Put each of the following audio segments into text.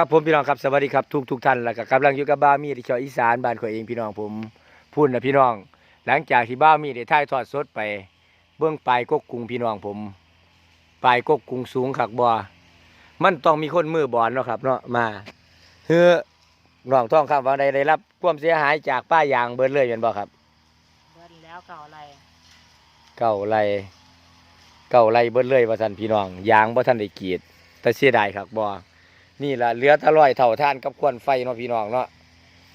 ครับผมพี่น้องครับสวัสดีครับทุกทุกท่านแล้วก็กำลังอยู่กับบ้ามีที่ชออีสานบ้านข่อยเองพี่น้องผมพูดนะพี่น้อง หลังจากที่บ้ามีได้ถ่ายทอดสดไป เบื้องปลายกกกุงพี่น้องผมปลายกกกุงสูงขักบ่มันต้องมีคนมือบอลเนาะครับเนาะมาเฮ้อน้องท่องครับว่าใดได้รับความเสียหายจากป้ายางเบิดเลยเป็นบ่ครับเบิ้ลแล้วเก่าอะไรเก่าไรเก่าไรเบิดเลยว่าท่านพี่น้องยางบ่ท่านได้กรีดแต่เสียดายครับบ่ นี่ล่ะเหลือตะลอยเท่าทานกับควนไฟเนาะพี่น้องเนาะ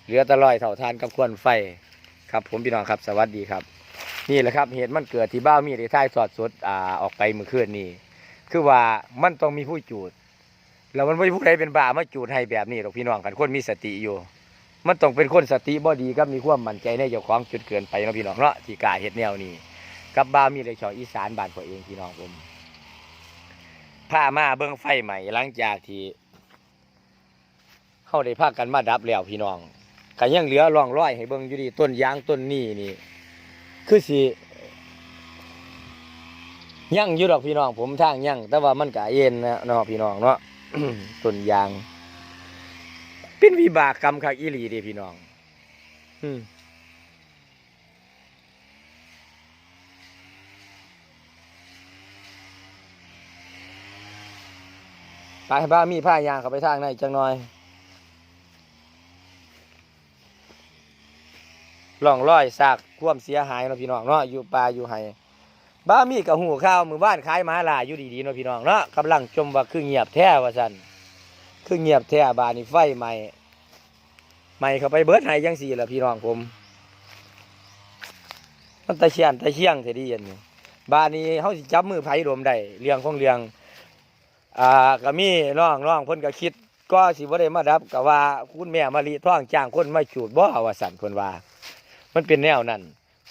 เหลือตะลอยเท่าทานกับควนไฟครับ ผมพี่น้องครับสวัสดีครับ นี่แหละครับเหตุมันเกิดที่บ้ามีได้ท่ายสอดสดอ่าออกไปเมื่อคืนนี้คือว่ามันต้องมีผู้จูดแล้วมันไม่ผู้ใดเป็นบ้ามาจูดให้แบบนี้หรอกพี่น้องกันคนมีสติอยู่ มันต้องเป็นคนสติบ่ดีครับมีความมั่นใจในเจ้าของจุดเกินไปเนาะพี่น้องเนาะที่กาเฮ็ดแนวนี้กับบ้ามีเลยชออีสานบ้านของเองพี่น้องผมพามาเบิ่งไฟใหม่หลังจากที่ เขาได้พากันมาดับแล้วพี่น้องก็ยังเหลือร่องรอยให้เบิ่งอยู่ดีต้นยางต้นนี้นี่ คือสิยังอยู่ดอกพี่น้อง ผมทางยังแต่ว่ามันก็เย็นนะเนาะพี่น้องเนาะต้นยาง เป็นวิบากกรรมคักอีหลีดีพี่น้อง อืมไปบ้ามีผ้ายางเข้าไปทางในจังหน่อย ล่องร้อยซากความเสียหายเนาะพี่น้องเนาะอยู่ป่าอยู่ไห้บ้ามีกับหูข้าวมือบ้านขายหมาลาอยู่ดีๆเนาะพี่น้องเนาะกำลังจมว่าคือเงียบแท้ว่าสันคือเงียบแท้บานนี่ไฟใหม่ใหม่เข้าไปเบิร์ดไห้ยังสี่ละพี่น้องผมมันตะเชียนตะเชียงเสียดีอันนี้บ้านนี้เขาสิจับมือไผ่รวมได้เลียงของเลียงอ่าก็มีน้องน้องพ่นก็คิด ก็สิบ่ได้มาดับก็ว่าคุณแม่มาลีท้องจ้างคนมาจูดบ่ว่าสันเพิ่นว่า มันเป็นแนวนั้น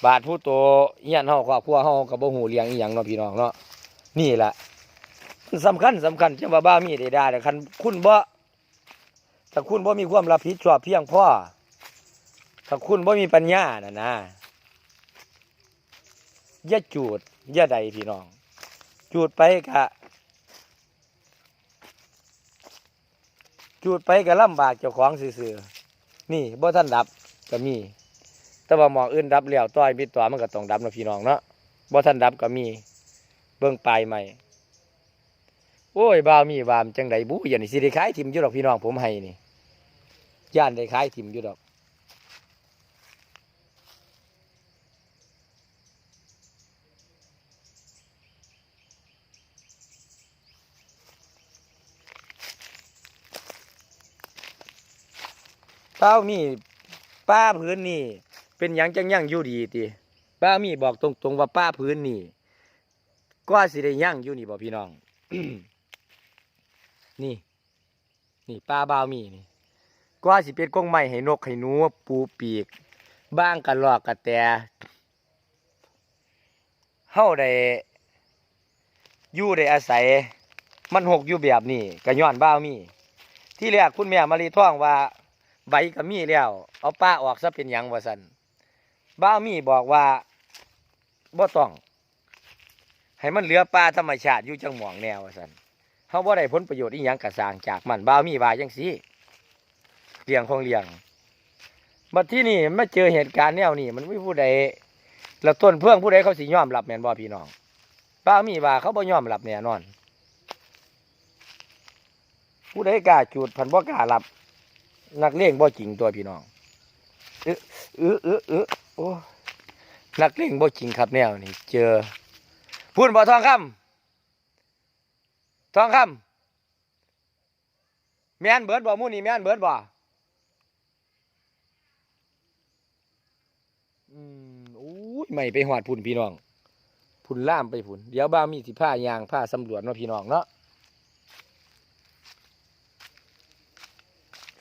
บาดผู้โตเฮียนเฮาครอบครัวเฮาก็บ่ฮู้เลี้ยงอีหยังเนาะพี่น้องเนาะนี่แหละมันสำคัญสำคัญจังว่าบ้ามีได้ได้แต่คันคุณบ่ถ้าคุณบ่มีความรับผิดชอบเพียงพอถ้าคุณบ่มีปัญญาน่ะนะอย่าจูดอย่าใดพี่น้อง จูดไปกะ จูดไปก็ลำบากเจ้าของซื่อๆนี่บ่ท่านดับก็มี แต่ว่าหมองอื่นดับแล้วต้อยมิดตัวมันก็ต้องดับเนาะพี่น้องเนาะบ่ท่านดับก็มี เบิ่งปลายใหม่โอ้ยบ่าวมีวามจังไดบุอย่างนี่สิได้ขายทิมอยู่ดอกพี่น้องผมให้นี่ย่านได้ขายทิมอยู่ดอกเป้ามีป้าพื้นนี่ เป็นหยังจังยังอยู่ดีติป้ามีบอกตรงๆว่าป้าพื้นนี่ก็สิได้ยังอยู่นี่บ่พี่น้อง นี่ นี่ป้าบ่าวมีนี่ก็สิเป็นกรงไม้ให้นกให้หนูปูปีก บ้างกันลอกกระแตเฮาได้อยู่ได้อาศัย มันหกอยู่แบบนี้ก็ย้อนบ้าวมี ที่แรกคุณแม่มารีท่องว่า ใบก็มีแล้ว เอาป้าออกซะเป็นหยังว่าสัน บ้าวมีบอกว่าบ่ต้อง ให้มันเหลือป่าธรรมชาติอยู่จังหมองแนวว่าสันเขาบ่ได้ผลประโยชน์อีหยังกระสางจากมันบ้าวมีว่าจังซี่เลี้ยงของเลี้ยงบัดที่นี่มาเจอเหตุการณ์แนวนี้มันไม่ผู้ใดแล้วต้นเพื่องผู้ใดเขาสิยอมรับแม่นบ่พี่น้องบ้าวมีว่าเขาบ่ยอมรับแน่นอน ผู้ใดกล้าจูดพันบ่กล้ารับนักเลงบ่จริงตัวพี่น้องเออเออเออเออ โอ้นักเลงบ่จริงครับแนวนี่เจอพูดบ่ทองคำทองคำแม่นเบิดบ่มู่นี่แม่นเบิดบ่อืมโอ้ยไม่ไปหอดพุ่นพี่น้องพุ่นล่ามไปพุ่นเดี๋ยวบ้ามีสิผ้ายางผ้าสำรวจเนาะพี่น้องเนาะ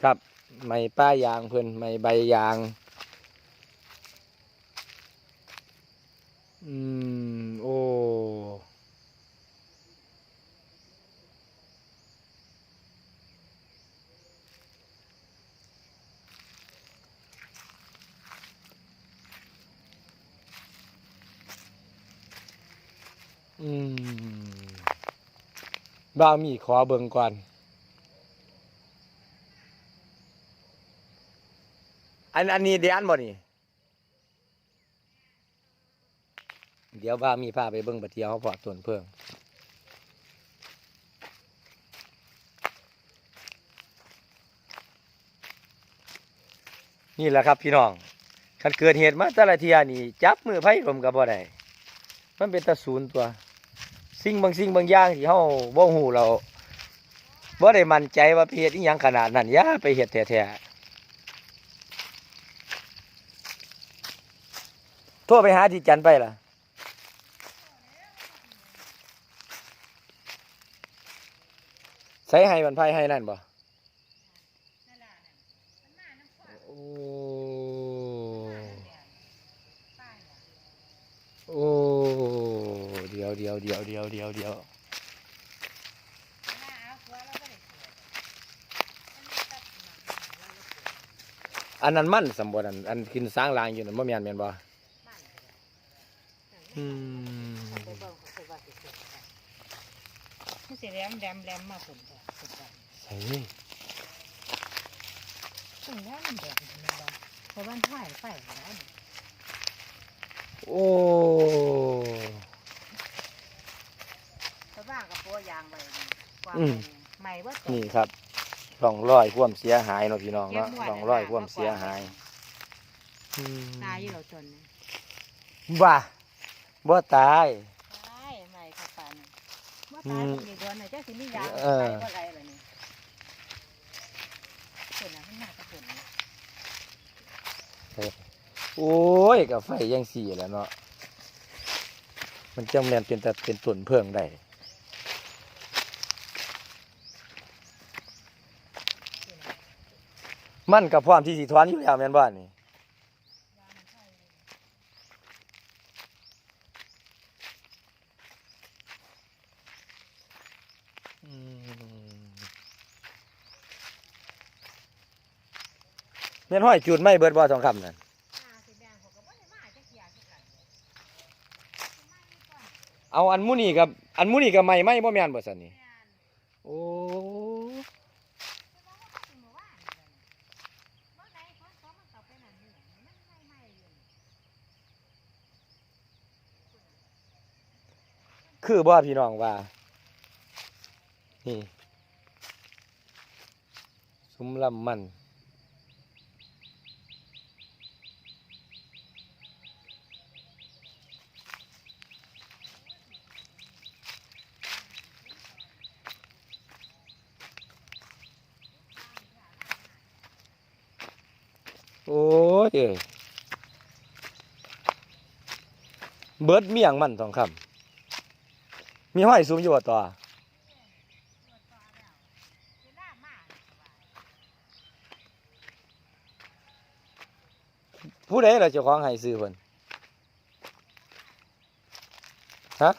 ครับ ไม่ป้ายางเพิ่นไม่ใบยาง อืม โอ้บ้ามีขอเบิงก่อน อันอันนี้เดียนบ่นี่ เดี๋ยวว่ามีพาไปเบิ่งบัดเดียวเขาพอต้นเพิ่งนี่แหละครับพี่น้องคันเกิดเหตุมาแต่ละเทียนี่ จับมือไผ่ลมกับบ่ได้มันเป็นตะศูนย์ตัว สิ่งบางสิ่งบางอย่างที่เฮาบ่ฮู้เราบ่ได้มั่นใจว่าเฮ็ดอีหยังขนาดนั้นย่าไปเฮ็ดแท้ๆโทรไปหาที่จันไปล่ะ ใส่ให้มันไพ่ให้นั่นบ่โอ้โอ้เดี๋ยวเดี๋ยวเดี๋ยวเดี๋ยวเดี๋ยวเดี๋ยวอันนั้นมันสมบูรณ์อันอันขึ้นสร้างรางอยู่นั่นบ่แม่นแม่นบ่อืมไปเบิ่งเขาไปว่าสิเกิดอะไรมันสิแหลมแหลมแหลมมาฝน แดดฝนแดดใส่ซึ่งแล้วมันแดดมันบ่เพราะว่าถ่ายไฟแล้วนี่โอ้เพราะว่ากับปัวยางไว้นี่กวางอืมไว้นี่ใหม่ว่าตนี่ครับร่องรอยความเสียหายเนาะพี่น้องเนาะร่องรอยความเสียหายอืมตายอยู่แล้วจนนี่บ้าบ่ตายตายใหม่เข้าปานว่าตายมันมีดวนน่ะเจ้าสิมียางเออไปบ่ไรล่ะนี่ ฝนนะมันมากกับฝนนโอ้ยกับไฟยังสีแล้วเนาะมันจังแมนเป็นแต่เป็นส่วนเพิ่งได้มันกับความที่สีทวนอยู่แล้วแม่นบ้านนี่ เงินห้อยจุดไม่เบิดบ่ทองคำนั่นเอาอันมุนีกับอันมุนีกับไม่ไม่บ่แม่นบ่สันนี่โอ้คือบ่พี่น้องว่า นี่ ซุ้มลำมัน โอ้ ยเอ้ยเบิดเมี่ยงมันทองคำมีห้อยซุ้มอยู่ต่อผู้ใดล่ะเจ้าของให้ซื้อเพิ่นฮะ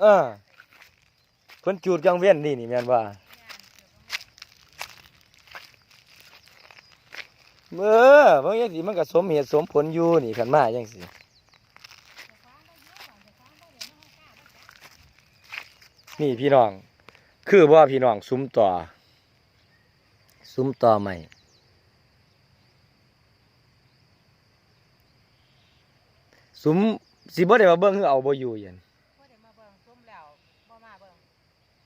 เออเพิ่นจูดกลางเว้นนี่นี่แม่นว่าเออบางอย่างสิมันก็สมเหตุสมผลอยู่นี่คันมาจังซี่นี่พี่น้อง คือว่าพี่น้องซุ้มต่อ ซุ้มต่อใหม่ซุ้มสิบ่ได้มาเบิ่งคือเอาบ่อยู่ยัน บ่ได้มาเบิ่งซุ่มแล้วบ่มาเบิ่ง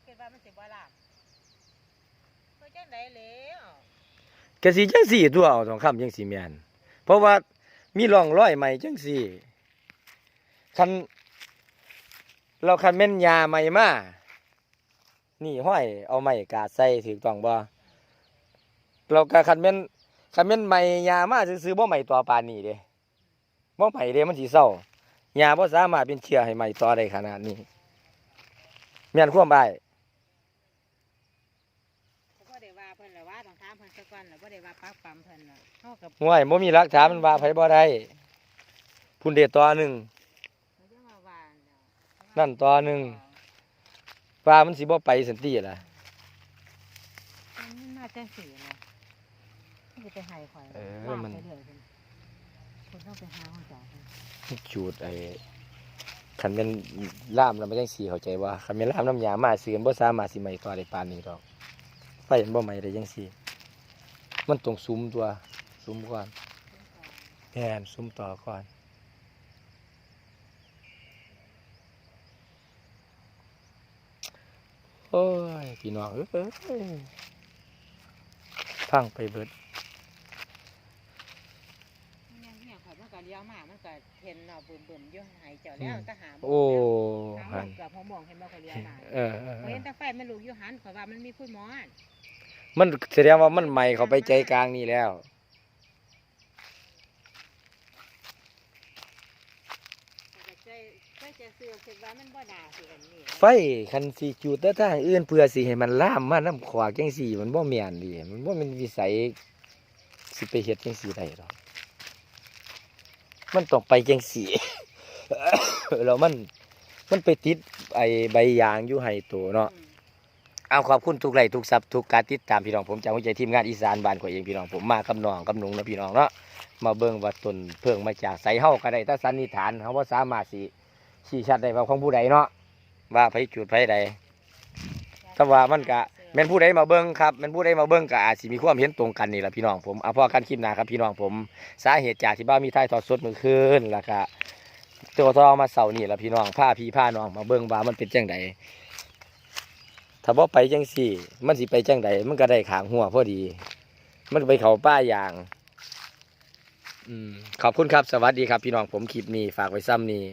คิดว่ามันสิบ่ลาบเพิ่นจังได๋ แล้วกะสิจังสี่ตัวเอาทองคำจังสี่แมนเพราะว่ามีร่องรอยใหม่จังสี่คันเราคันแม่นยาใหม่มานี่ห้อยเอาไม้กาดใส่ถูกต้องบ่เราก็คันแม่นคันแม่นใหม่ยามาซื้อบ่ใหม่ต่อปานนี้เด้บ่ใหม่เด้มันสิเศร้ายาบ่สามารถเป็นเชื้อให้ใหม่ต่อได้ขนาดนี้แม่นความบ่าย ก็บ่ได้ว่าเพิ่นล่ะ ว่าต้องถามเพิ่นซะก่อนล่ะบ่ได้ว่าปักปั๊มเพิ่นล่ะเฮากับห่วยบ่มีหลักฐานมันว่าไผบ่ได้พุ่นเดชต่อหนึ่งเพิ่นจะมาว่าแล้วนั่นต่อหนึ่ง ปลามันสิบ่ไปสันติล่ะมันน่าจังสินะมันสิไปให้ข่อยเออว่ามันไปเรื่อยเพิ่นคนต้องไปหาห้องจ่ายจูดไอ้คันเป็นล่ามแล้วมันจังสีเข้าใจว่าคันเป็นล่ามน้ำยามาซื้อมันบ่สามารถสิไหม้ต่อได้ปานนี้ดอกไฟมันบ่ไหม้ได้จังซี่ มันต้องซุ้มตัวซุ้มก่อนแม่นซุ้มต่อก่อนโอ้ยพี่น้องเอ้ยพังไปเบิดเนี่ยเนี่ยข่อยมันก็เลี้ยวมามันก็เห็นเนาะบึมๆอยู่หายเจ้าแล้วก็หาบ่โอ้หาหันบ่เกือบหัวหมองเห็นบ่ข่อยเลี้ยวมาเออเออข่อยเอเห็อนแต่ไฟมันลูกอยู่หันข่อยว่ามันมีคุยหมอน มันแสดงว่ามันใหม่เข้าไปใจกลางนี่แล้วข่อยก็ใจใจจะเสื่อมคิดว่ามันบ่น่าสิกันนี่ไฟคันสีจูดแต่ทางอื่นเพื่อสิให้มันล่ามมาน้ำขวากจังสี่ มันบ่แม่นดิมันบ่แม่นวิสัยสิไปเฮ็ดจังสี่ได้ดอกมันต้องไปจังสี่ แล้วมันมันไปติดไอ้ใบยางอยู่ให้ตัวเนาะ อืม เอาขอบคุณทุกไลทุกซับทุกการติดตามพี่น้องผมจากหัวใจทีมงานอีสานบ้านข่อยเองพี่น้องผมมากับน้องกับหนุงนะพี่น้องเนาะมาเบิ่งว่าต้นเพิ่งมาจากไสเฮาก็ได้แต่สันนิษฐานเฮาบ่าสามารถสิชี้ชัดได้ว่าของผู้ใดเนาะว่าไผจุดไผใดแต่ว่ามันก็แม่นผู้ใดมาเบิ่งครับแม่นผู้ใดมาเบิ่งก็อาจสิมีความเห็นตรงกันนี่แหละพี่น้องผมเอาพอกันคลิปหน้าครับพี่น้องผม สาเหตุจากที่บ้านมีท้ายทอดสดมือคืนแล้วก็ตัวทอมาเสาร์นี่แหละพี่น้องพาพี่พาน้องมาเบิ่งว่ามันเป็นจังได ถ้าบ่ไปจังสี่ มันสิไปจังไดมันก็ได้ขางหัวพอดี มันไปเขาป้าอย่างอืมขอบคุณครับ สวัสดีครับพี่น้องผมคลิปนี้ฝากไว้ซ้ำนี้